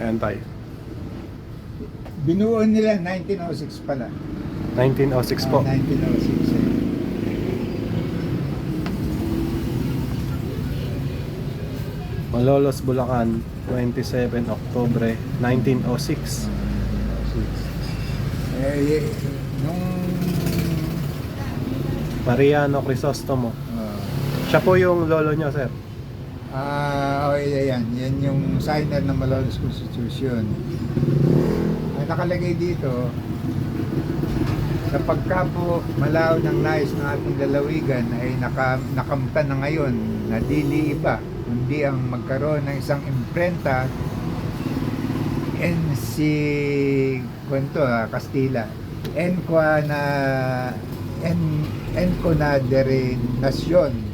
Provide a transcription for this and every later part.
Ayan tayo. Binuo nila 1906 pala. 1906 po. Ah, 1906 eh. Malolos, Bulacan, 27 Oktubre 1906. Eh, nung... Mariano Crisostomo. ah, Siya po yung lolo nyo, sir. Ah, oh, yan, yan yung signer ng Malolos Constitution. Ang nakalagay dito, sa pagkapo malaw ng nais ng ating lalawigan ay naka, nakamtan na ngayon na dili iba kundi ang magkaroon ng isang imprenta NC kwento ah, Kastila. Enqua na en Enco na de Nacion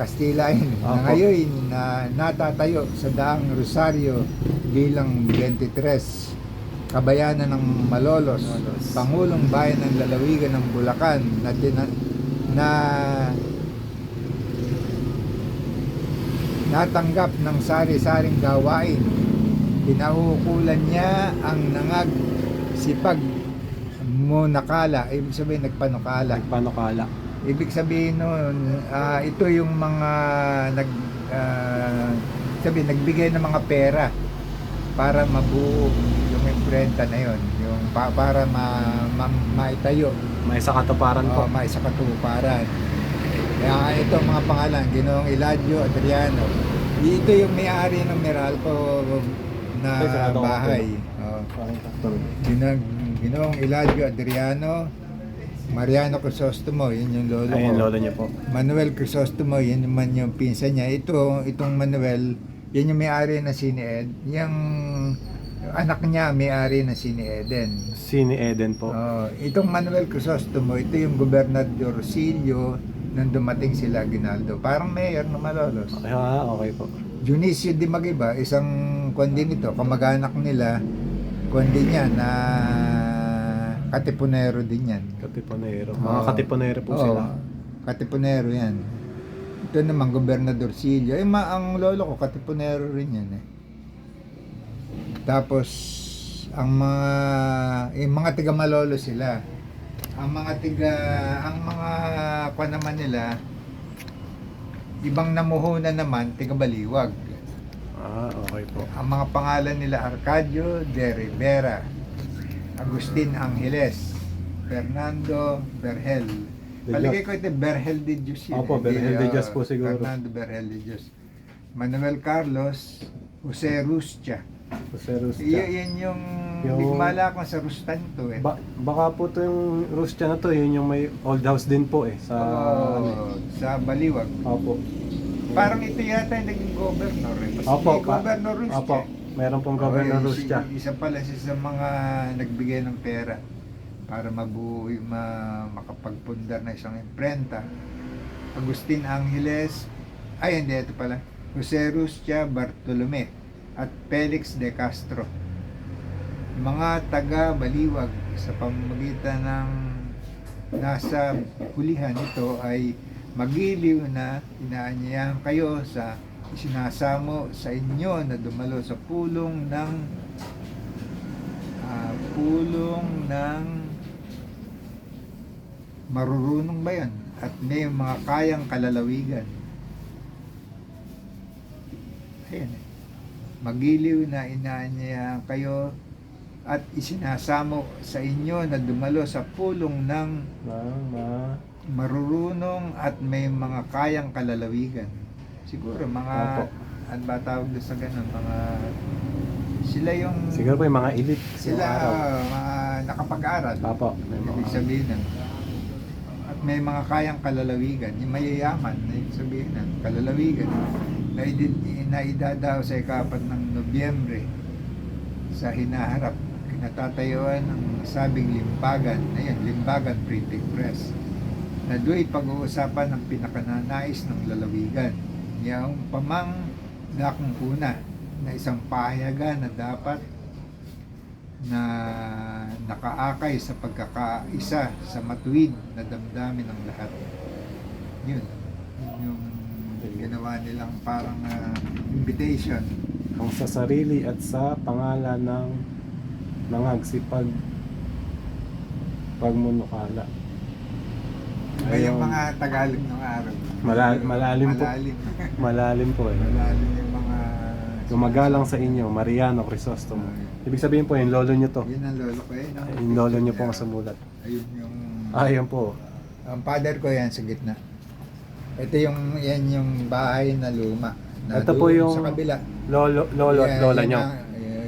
Kastila yun na Apo. ngayon na natatayo sa daang Rosario bilang 23 kabayanan ng Malolos, Malolos. Pangulong Bayan ng Lalawigan ng Bulacan na, tina- na natanggap ng sari-saring gawain. Pinaukulan niya ang nangag sipag mo nakala, ibig sabihin nagpanukala. Panukala. Ibig sabihin nun, ah, ito yung mga nag ah, sabihin, nagbigay ng mga pera para mabuo yung imprenta na yon yung pa- para ma, ma, maitayo. May isa katuparan po. o maisa katuparan kaya ito mga pangalan Ginoong Eladio Adriano. Ito yung may-ari ng Meralco na bahay. Oh. Ginoong Eladio Adriano Mariano Crisostomo yun yung lolo Ayun, ko lolo niya po. Manuel Crisostomo, yun man yung pinsan niya. Ito, itong Manuel, yan yung may-ari na Sini Ed. Yung anak niya may-ari na Sini Eden. Sini Eden po. Oh, itong Manuel Crisostomo, ito yung gobernador Silio nung dumating sila Ginaldo. Parang mayor ng Malolos. Ah, okay po. Junicio Di Magiba, isang kundi nito, kamag-anak nila, kundi niya na katipunero din yan. Katipunero. Mga Oo. katipunero po Oo, sila. Katipunero yan. Ito naman, Gobernador Silio. Eh, ma, ang lolo ko, Katipunero rin yan eh. Tapos, ang mga, yung mga tiga Malolo sila. Ang mga tiga, ang mga, kwa naman nila, ibang namuhunan naman, tiga Baliwag. Ah, okay po. Ang mga pangalan nila, Arcadio de Rivera, Agustin Angeles, Fernando Berhel. Paligay ko ito, Berhel de Dios yun. Opo, eh. Berhel de Di- Dios oh, po siguro. Fernando Berhel de Dios. Manuel Carlos, Jose Rustia. Jose Rustia. Y- yan yung, Yung- yung... mala ko sa Rustan to eh. Ba- baka po to yung Rustia na to, yun yung may old house din po eh. Sa, ano eh. sa Baliwag. Opo. Parang ito yata yung naging governor eh. Opo, pa- governor Rustia. Opo. Meron pong Governor Oo, eh, Rustia. si- Isa pala siya sa mga nagbigay ng pera para mabuo, ma, makapagpundar na isang imprenta. Agustin Angeles, ay hindi, ito pala. Jose Rustia Bartolome at Felix de Castro. Mga taga Baliwag sa pamamagitan ng nasa hulihan ito ay magiliw na inaanyayahan kayo sa isinasamo sa inyo na dumalo sa pulong ng ah, pulong ng marurunong ba yan? At may mga kayang kalalawigan. Ayan. Magiliw na inaanyayahan kayo at isinasamo sa inyo na dumalo sa pulong ng Ma, ma. marurunong at may mga kayang kalalawigan. Siguro mga Opo. ano ba tawag doon sa ganun, mga sila yung Siguro po yung mga elite. sila araw. uh, mga nakapag-aral. Opo. May mga- Ibig sabihin nun. At may mga kayang kalalawigan, yung mayayaman, na ibig sabihin nun, kalalawigan, na, idi- na idadaw sa ikapat ng Nobyembre sa hinaharap, kinatatayuan ng sabing limbagan, ayun, limbagan printing press, na do'y pag-uusapan ng pinakananais ng lalawigan. Yung pamang dakong una na isang pahayagan na dapat na nakaakay sa pagkakaisa sa matuwid na damdamin ng lahat. Yun. Yun yung ginawa nilang parang ah, invitation ang sa sarili at sa pangalan ng nangagsipag pagmunukala. Ay, yung mga Tagalog ng araw. Mala- malalim po. Malalim. Malalim po eh. malalim yung mga... Gumagalang sa inyo, Mariano Crisostomo. Ibig sabihin po, yung lolo nyo to. Yun ang lolo ko eh. no? Yung lolo nyo po ang sumulat. Ayun yung... Ah, yun po. Ang father ko yan sa gitna. Ito yung, yan yung bahay na luma. Na Ito po doon yung- Sa kabila. Lolo, lolo at Yan- lola yan nyo. ang-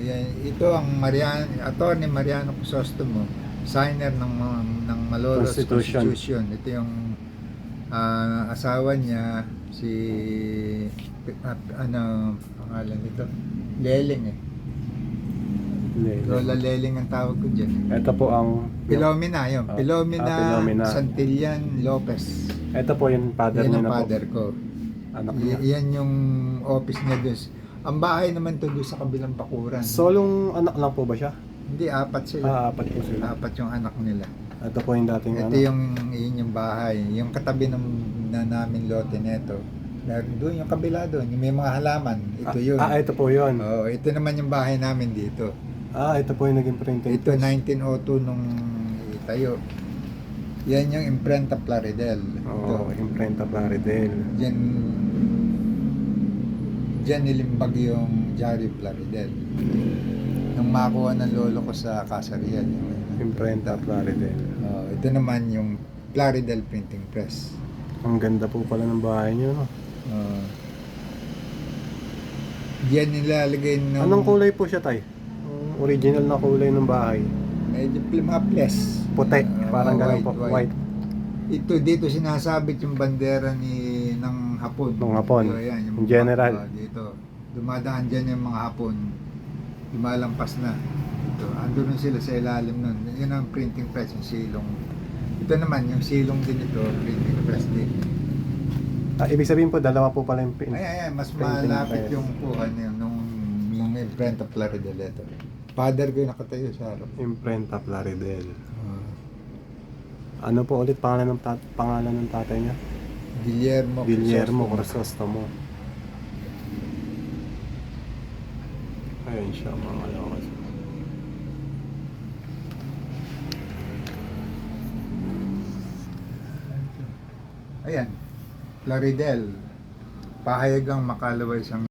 yan- ito ang Mariano, attorney Mariano Crisostomo, signer ng ng Malolos Constitution. Constitution. Ito yung ah, asawa niya si ah, ano pangalan nito? Leling eh. Lele. Lola Leling ang tawag ko diyan. Ito po ang... Pilomena yun. Ah, Pilomena, ah, Pilomena. Santillan Lopez. Ito po yung father niya na po. father ko. Anak Y- niya. yan yung office niya doon. Ang bahay naman to doon sa kabilang bakuran. Solong anak lang po ba siya? Hindi, apat sila. Ah, apat po sila. Apat yung anak nila. Ito po yung dating Ito ano. yung, yun yung bahay. Yung katabi ng na namin lote neto. Doon, yung kabila doon, yung may mga halaman. Ito yun. Ah, ah, ito po yun. Oo, ito naman yung bahay namin dito. Ah, ito po yung naging printing. Ito 1902 nung itayo. Yan yung imprenta Plaridel. Oo, Ito. imprenta Plaridel. Diyan, diyan nilimbag yung Jari Plaridel. Makuha ng lolo ko sa Casarian. Imprenta Plaridel. Oh, ito naman yung Plaridel Printing Press. Ang ganda po pala ng bahay niyo, no? Uh, diyan nilalagay ng... Anong kulay po siya, tay? Original na kulay ng bahay. Medyo plimaples. Puti, Ah, parang ganun white, po, white. Ito dito sinasabit yung bandera ni ng Hapon. Ng Hapon. Ito, yan, Yung general. ah, dito. Dumadaan dyan yung mga Hapon. Lumalampas na. Ito, andun sila sa ilalim nun. Yun ang printing press, yung silong. Ito naman, yung silong din ito, printing press din. Ah, ibig sabihin po, dalawa po pala yung pin. Ay, ay, ay, mas malapit press. yung kuha niya nung, nung imprenta Plaridel ito. Father ko yung nakatayo sa harap. Imprenta Plaridel. Ah, Ano po ulit pangalan ng, tat- pangalan ng tatay niya? Guillermo. Guillermo Crisostomo. Crisostomo. Ayun siya mga lakas. Ayan, Plaridel. Pahayagang makalaway siyang